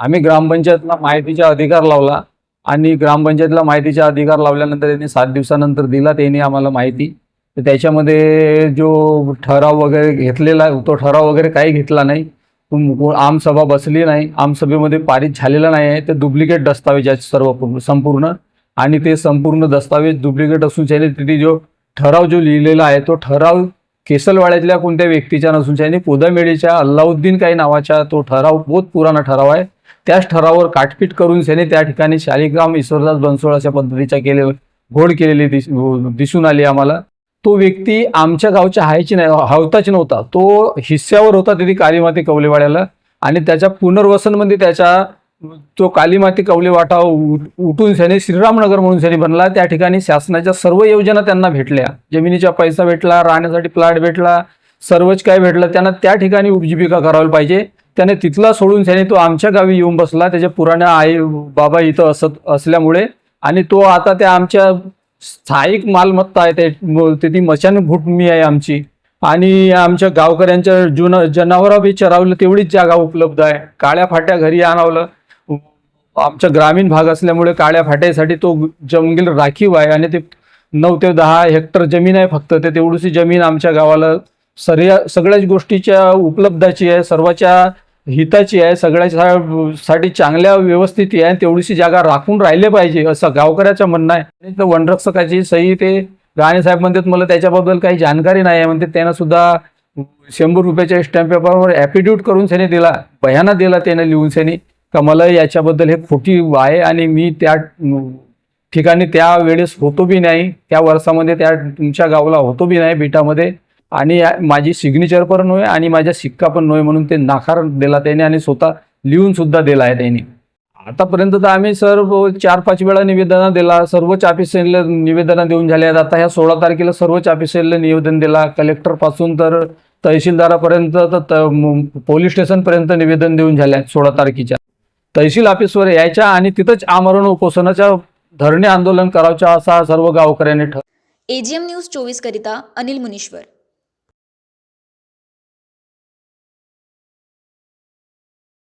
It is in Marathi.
आम्ही ग्रामपंचायतला माहितीचा अधिकार लावला आणि ग्रामपंचायतला माहितीचा अधिकार लावल्यानंतर त्यांनी सात दिवसानंतर दिला त्यांनी आम्हाला माहिती. तर त्याच्यामध्ये जो ठराव वगैरे घेतलेला आहे, तो ठराव वगैरे काही घेतला नाही. आमसभा बसली नाही आमसभेमध्ये पारित झालेला नाही आहे. ते डुप्लिकेट दस्तावेज आहेत सर्व संपूर्ण. आणि ते संपूर्ण दस्तावेज डुप्लिकेट असून त्याने तिथे जो ठराव जो लिहिलेला आहे तो ठराव केसलवाड्यातल्या कोणत्या व्यक्तीच्या नसून त्याने पोदामेडीच्या अल्लाउद्दीन काही नावाचा तो ठराव बहुत पुराणा ठराव आहे. त्याच ठरावर काटपीट करून सेने त्या ठिकाणी शालिग्राम ईश्वरदास बनसोळ अशा पद्धतीच्या केले घोड केलेली दिस दिसून आली आम्हाला. तो व्यक्ती आमच्या गावच्या हायची नाही हवताच नव्हता. तो हिस्स्यावर होता तिथे कालीमाती कवलेवाड्याला आणि त्याच्या पुनर्वसनमध्ये त्याच्या तो कालीमाती कवलेवाटा उठून त्याने श्रीरामनगर म्हणून त्याने बनला. त्या ठिकाणी शासनाच्या सर्व योजना त्यांना भेटल्या. जमिनीचा पैसा भेटला राहण्यासाठी प्लॉट भेटला सर्वच काय भेटलं. त्यांना त्या ठिकाणी उपजीविका करायला पाहिजे. त्याने तिथला सोडून त्याने तो आमच्या गावी येऊन बसला. त्याच्या पुराण्या आई बाबा इथं असत असल्यामुळे. आणि तो आता त्या आमच्या स्थायिक मालमत्ता आहे ते म- ती मशानभूमी आहे आमची. आणि आमच्या गावकऱ्यांच्या जुन जनावरं बी चरावलं तेवढीच जागा उपलब्ध आहे. काळ्या फाट्या घरी आणावलं. आमचा ग्रामीण भाग असल्यामुळे काळ्या फाट्यासाठी तो जंगल राखीव आहे. आणि ते नऊ ते दहा हेक्टर जमीन आहे फक्त. ते तेवढीशी जमीन आमच्या गावाला सर्या सगळ्याच गोष्टीच्या उपलब्धाची आहे. सर्वाच्या हिताची आहे सगळ्याच्या साठी चांगल्या व्यवस्थित आहे तेवढीशी जागा राखून राहिले पाहिजे असं गावकऱ्याचं म्हणणं आहे. आणि तर वनरक्षकाची सही ते राणे साहेब म्हणतात मला त्याच्याबद्दल काही जानकारी नाही आहे. म्हणते त्यांना सुद्धा शंभर रुपयाच्या स्टॅम्प पेपरवर ॲफिड्यूट करून त्याने दिला बयाना दिला त्याने लिहून त्याने का मला याच्याबद्दल हे खोटी आहे आणि मी त्या ठिकाणी त्या वेळेस होतो बी नाही त्या वर्षामध्ये त्या तुमच्या गावाला होतो बी नाही बिटामध्ये. आणि माझी सिग्नेचर पण नव्हे आणि माझा शिक्का पण नव्हे म्हणून ते नाकार दिला त्याने आणि स्वतः लिहून सुद्धा दिला आहे त्यांनी. आतापर्यंत तर आम्ही सर चार पाच वेळा निवेदन दिला सर्वच ऑफिसला निवेदनं देऊन झाले आहेत. आता ह्या सोळा तारखेला सर्वच ऑफिसला निवेदन दिला. कलेक्टरपासून तर तहसीलदारापर्यंत तर पोलीस स्टेशनपर्यंत निवेदन देऊन झाले आहेत सोळा तारखेच्या. तहसील ऑफिसवर यायच्या आणि तिथंच आमरण उपोषणाच्या धरणे आंदोलन करावच्या असा सर्व गावकऱ्यांनी ठर एजीएम न्यूज चोवीस करिता अनिल मुनीश्वर.